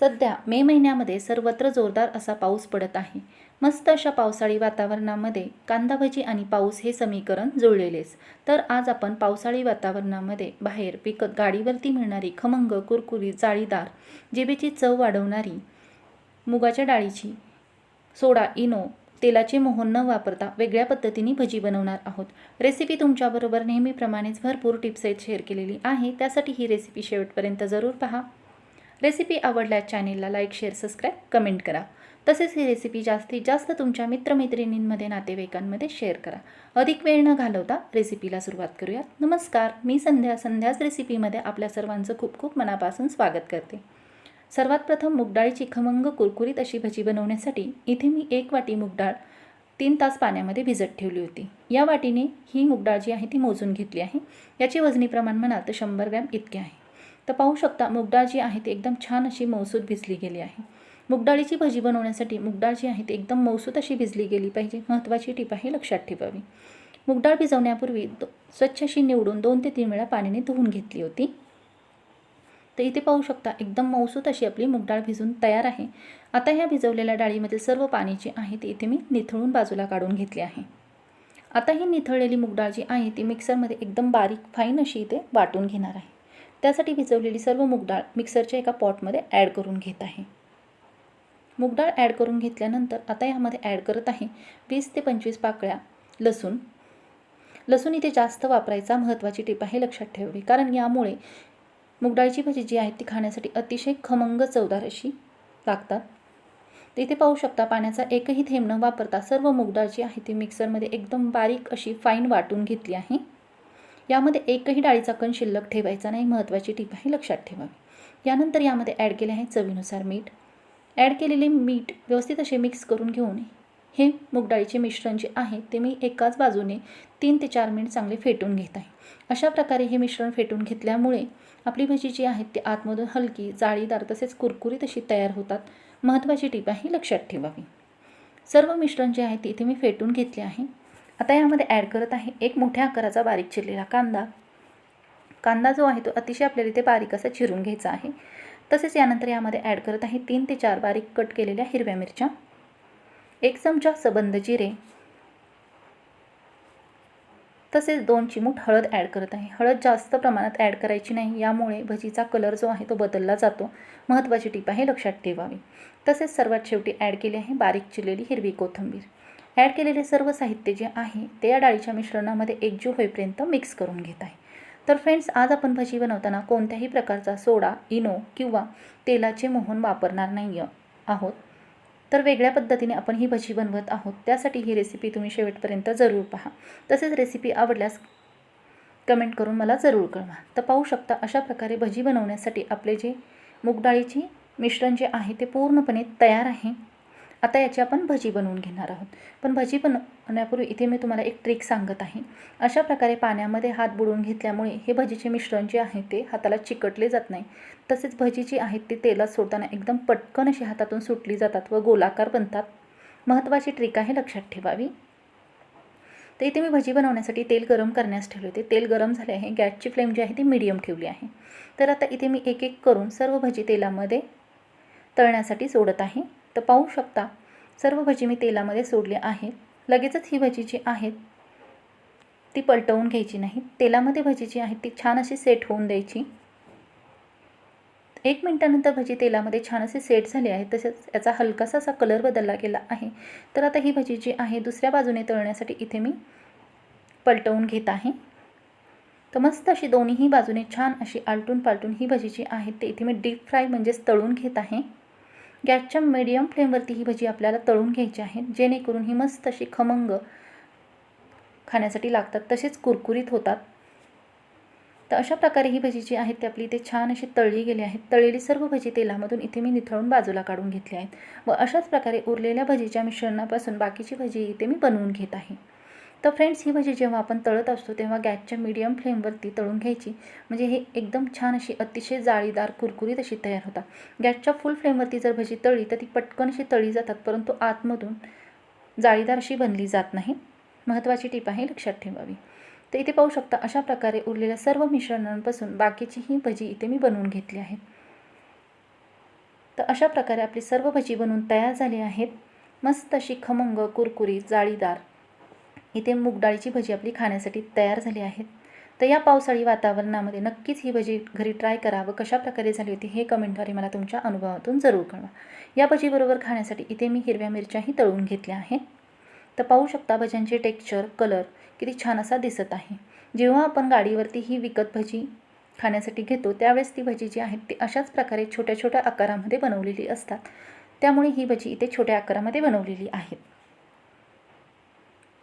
सध्या मे महिन्यामध्ये सर्वत्र जोरदार असा पाऊस पडत आहे. मस्त अशा पावसाळी वातावरणामध्ये कांदा भजी आणि पाऊस हे समीकरण जुळलेलेच. तर आज आपण पावसाळी वातावरणामध्ये बाहेर विकत गाडीवरती मिळणारी खमंग कुरकुरी जाळीदार जिभेची चव वाढवणारी मुगाच्या डाळीची सोडा इनो तेलाचे मोहन न वापरता वेगळ्या पद्धतीने भजी बनवणार आहोत. रेसिपी तुमच्याबरोबर नेहमीप्रमाणेच भरपूर टिप्स आहेत शेअर केलेली आहे. त्यासाठी ही रेसिपी शेवटपर्यंत जरूर पहा. रेसिपी आवडल्यास चॅनेलला लाईक शेअर सबस्क्राईब कमेंट करा. तसेच ही रेसिपी जास्तीत जास्त तुमच्या मित्रमैत्रिणींमध्ये नातेवाईकांमध्ये शेअर करा. अधिक वेळ न घालवता रेसिपीला सुरुवात करूयात. नमस्कार. मी संध्या संध्याच रेसिपीमध्ये आपल्या सर्वांचं खूप खूप मनापासून स्वागत करते. सर्वात प्रथम मुगडाळीची खमंग कुरकुरीत अशी भजी बनवण्यासाठी इथे मी एक वाटी मुगडाळ तीन तास पाण्यामध्ये भिजत ठेवली होती. या वाटीने ही मुगडाळ जी आहे ती मोजून घेतली आहे. याचे वजनी प्रमाण म्हणाल तर शंभर ग्रॅम इतके आहे. तर पाहू शकता मुगडाळ जी आहे ती एकदम छान अशी मौसूद भिजली गेली आहे. मुगडाळीची भजी बनवण्यासाठी मुगडाळ जी आहे ती एकदम मौसूद अशी भिजली गेली पाहिजे. महत्त्वाची टीप आहे लक्षात ठेवावी. मुगडाळ भिजवण्यापूर्वी स्वच्छ अशी निवडून दोन ते तीन वेळा पाण्याने धुवून घेतली होती. तर इथे पाहू शकता एकदम मौसूत अशी आपली मुगडाळ भिजून तयार आहे. आता ह्या भिजवलेल्या डाळीमधील सर्व पाणी जे आहे ते इथे मी निथळून बाजूला काढून घेतले आहे. आता ही निथळलेली मुगडाळ जी आहे ती मिक्सरमध्ये एकदम बारीक फाईन अशी इथे वाटून घेणार आहे. त्यासाठी भिजवलेली सर्व मुगडाळ मिक्सरच्या एका पॉटमध्ये ॲड करून घेत आहे. मुगडाळ ॲड करून घेतल्यानंतर आता यामध्ये ॲड करत आहे वीस ते पंचवीस पाकळ्या लसूण. लसूण इथे जास्त वापरायचा महत्त्वाची टीप आहे लक्षात ठेवली कारण यामुळे मुगडाळीची भाजी जी आहे ती खाण्यासाठी अतिशय खमंग चवदार अशी लागतात. तर इथे पाहू शकता पाण्याचा एकही थेंब न वापरता सर्व मुगडाळ जी आहे ती मिक्सरमध्ये एकदम बारीक अशी फाईन वाटून घेतली आहे. यामध्ये एकही डाळीचा कण शिल्लक ठेवायचा नाही महत्त्वाची टीप आहे लक्षात ठेवावी. यानंतर यामध्ये ॲड केले आहे चवीनुसार मीठ. ॲड केलेले मीठ व्यवस्थित असे मिक्स करून घेऊन हे मुगडाळीचे मिश्रण जे आहे ते मी एकाच बाजूने तीन ते चार मिनिट चांगले फेटून घेत आहे. अशा प्रकारे हे मिश्रण फेटून घेतल्यामुळे आपली भजी जी आहे ती आतमधून हलकी जाळीदार तसेच कुरकुरीत अशी तयार होतात महत्त्वाची टीप आहे लक्षात ठेवावी. सर्व मिश्रण जे आहे ते इथे मी फेटून घेतले आहे. आता यामध्ये ॲड करत आहे एक मोठ्या आकाराचा बारीक चिरलेला कांदा. कांदा जो आहे तो अतिशय आपल्याला इथे बारीक असा चिरून घ्यायचा आहे. तसेच यानंतर यामध्ये ॲड करत आहे तीन ते चार बारीक कट केलेल्या हिरव्या मिरच्या. एक चमचा सबंद जिरे. तसेच दोन चिमूट हळद ॲड करत आहे. हळद जास्त प्रमाणात ॲड करायची नाही. यामुळे भजीचा कलर जो आहे तो बदलला जातो. महत्त्वाची टीप आहे लक्षात ठेवावी. तसेच सर्वात शेवटी ॲड केली आहे बारीक चिरलेली हिरवी कोथिंबीर. ॲड केलेले सर्व साहित्य जे आहे ते या डाळीच्या मिश्रणामध्ये एकजीव होईपर्यंत मिक्स करून घेत आहे. तर फ्रेंड्स आज आपण भजी बनवताना कोणत्याही प्रकारचा सोडा इनो किंवा तेलाचे मोहन वापरणार नाही आहोत. तर वेगळ्या पद्धतीने आपण ही भजी बनवत आहोत. त्यासाठी ही रेसिपी तुम्ही शेवटपर्यंत जरूर पहा. तसेच रेसिपी आवडल्यास कमेंट करून मला जरूर कळवा. तर पाहू शकता अशा प्रकारे भजी बनवण्यासाठी आपले जे मुगडाळीची मिश्रण जे आहे ते पूर्णपणे तयार आहे. आता याची आपण भजी बनवून घेणार आहोत. पण भजी बनवण्यापूर्वी इथे मी तुम्हाला एक ट्रिक सांगत आहे. अशा प्रकारे पाण्यामध्ये हात बुडवून घेतल्यामुळे हे भजीचे मिश्रण जे आहे ते हाताला चिकटले जात नाही. तसेच भजी जी आहेत ते तेलात सोडताना एकदम पटकन अशी हातातून सुटली जातात व गोलाकार बनतात. महत्त्वाची ट्रिक आहे लक्षात ठेवावी. तर इथे मी भजी बनवण्यासाठी तेल गरम करण्यास ठेवले होते. तेल गरम झाले आहे. गॅसची फ्लेम जी आहे ती मीडियम ठेवली आहे. तर आता इथे मी एक एक करून सर्व भजी तेलामध्ये तळण्यासाठी सोडत आहे. तर पाहू शकता. सर्व भजी मी तेलामध्ये सोडली आहे. लगेचच ही भजी जी आहेत ती पलटवून घ्यायची नाही. तेलामध्ये भजी जी आहे ती छान अशी सेट होऊन द्यायची. एक मिनटानंतर भजी तेलामध्ये छान असे सेट झाले आहे. तसेच याचा हलकासा असा कलर बदलला गेला आहे. तर आता ही भजी जी आहे दुसऱ्या बाजूने तळण्यासाठी इथे मी पलटवून घेत आहे. तर मस्त अशी दोन्हीही बाजूने छान अशी आलटून पालटून ही भजी जी आहे ते इथे मी डीप फ्राय म्हणजेच तळून घेत आहे. गॅसच्या मीडियम फ्लेमवरती ही भजी आपल्याला तळून घ्यायची आहे. जेणेकरून ही मस्त अशी खमंग खाण्यासाठी लागतात. तसेच कुरकुरीत होतात. तर अशा प्रकारे ही भजी जी आहेत ती आपली इथे छान अशी तळली गेली आहेत तळलेली सर्व भजी तेलामधून इथे मी निथळून बाजूला काढून घेतली आहेत. व अशाच प्रकारे उरलेल्या भजीच्या मिश्रणापासून बाकीची भजी इथे मी बनवून घेत आहे. तर फ्रेंड्स ही भजी जेव्हा आपण तळत असतो तेव्हा गॅसच्या मीडियम फ्लेमवरती तळून घ्यायची. म्हणजे हे एकदम छान अशी अतिशय जाळीदार कुरकुरीत अशी तयार होतात गॅसच्या फुल फ्लेमवरती जर भजी तळली तर ती पटकन अशी तळी जातात परंतु आतमधून जाळीदार अशी बनली जात नाही. महत्त्वाची टीप आहे लक्षात ठेवावी. तर इथे पाहू शकता अशा प्रकारे उरलेल्या सर्व मिश्रणांपासून बाकीची ही भजी इथे मी बनवून घेतली आहे. तर अशा प्रकारे आपली सर्व भजी बनवून तयार झाली आहेत. मस्त अशी खमंग कुरकुरीत जाळीदार इथे मूगडाळीची भजी आपली खाण्यासाठी तयार झाली आहेत तर या पावसाळी वातावरणामध्ये नक्कीच ही भजी घरी ट्राय करा व कशा प्रकारे झाली होती हे कमेंटद्वारे मला तुमच्या अनुभवातून जरूर कळवा. या भजीबरोबर खाण्यासाठी इथे मी हिरव्या मिरच्याही तळून घेतल्या आहेत. तर पाहू शकता भज्यांचे टेक्स्चर कलर किती छान असा दिसत आहे. जेव्हा आपण गाडीवरती ही विकत भजी खाण्यासाठी घेतो त्यावेळेस ती भजी जी आहेत ती अशाच प्रकारे छोट्या छोट्या आकारामध्ये बनवलेली असतात. त्यामुळे ही भजी इथे छोट्या आकारामध्ये बनवलेली आहेत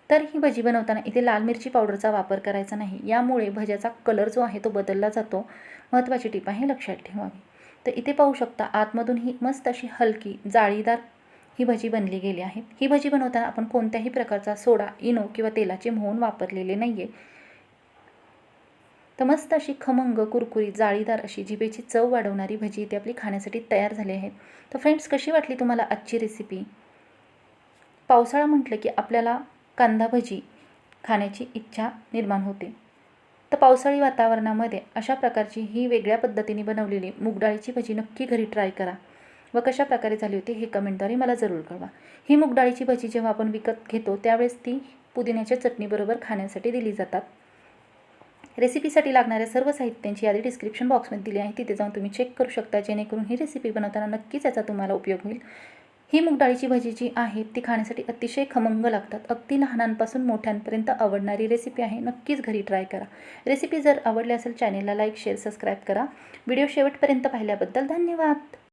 तर ही भजी बनवताना इथे लाल मिरची पावडरचा वापर करायचा नाही. यामुळे भज्याचा कलर जो आहे तो बदलला जातो. महत्त्वाची टीप आहे लक्षात ठेवावी. तर इथे पाहू शकता आतमधून ही मस्त अशी हलकी जाळीदार ही भजी बनली गेली आहे. ही भजी बनवताना आपण कोणत्याही प्रकारचा सोडा इनो किंवा तेलाचे मोहन वापरलेले नाही आहे तर मस्त अशी खमंग कुरकुरी जाळीदार अशी जिभेची चव वाढवणारी भजी इथे आपली खाण्यासाठी तयार झाली आहे. तर फ्रेंड्स कशी वाटली तुम्हाला आजची रेसिपी पावसाळा म्हटलं की आपल्याला कांदा भजी खाण्याची इच्छा निर्माण होते. तर पावसाळी वातावरणामध्ये अशा प्रकारची ही वेगळ्या पद्धतीने बनवलेली मूगडाळीची भजी नक्की घरी ट्राय करा व कशा प्रकारे झाली होती हे कमेंटद्वारे मला जरूर कळवा. ही मूगडाळीची भजी जेव्हा आपण विकत घेतो त्यावेळेस ती पुदिन्याच्या चटणीबरोबर खाण्यासाठी दिली जातात. रेसिपीसाठी लागणाऱ्या सर्व साहित्यांची यादी डिस्क्रिप्शन बॉक्समध्ये दिली आहे. तिथे जाऊन तुम्ही चेक करू शकता जेणेकरून ही रेसिपी बनवताना नक्कीच याचा तुम्हाला उपयोग होईल. ही मुगडाळीची भजी जी आहे ती खाण्यासाठी अतिशय खमंग लागतात. अगदी लहानांपासून मोठ्यांपर्यंत आवडणारी रेसिपी आहे. नक्कीच घरी ट्राय करा. रेसिपी जर आवडली असेल चॅनेलला लाईक शेअर सबस्क्राईब करा. व्हिडिओ शेवटपर्यंत पाहिल्याबद्दल धन्यवाद!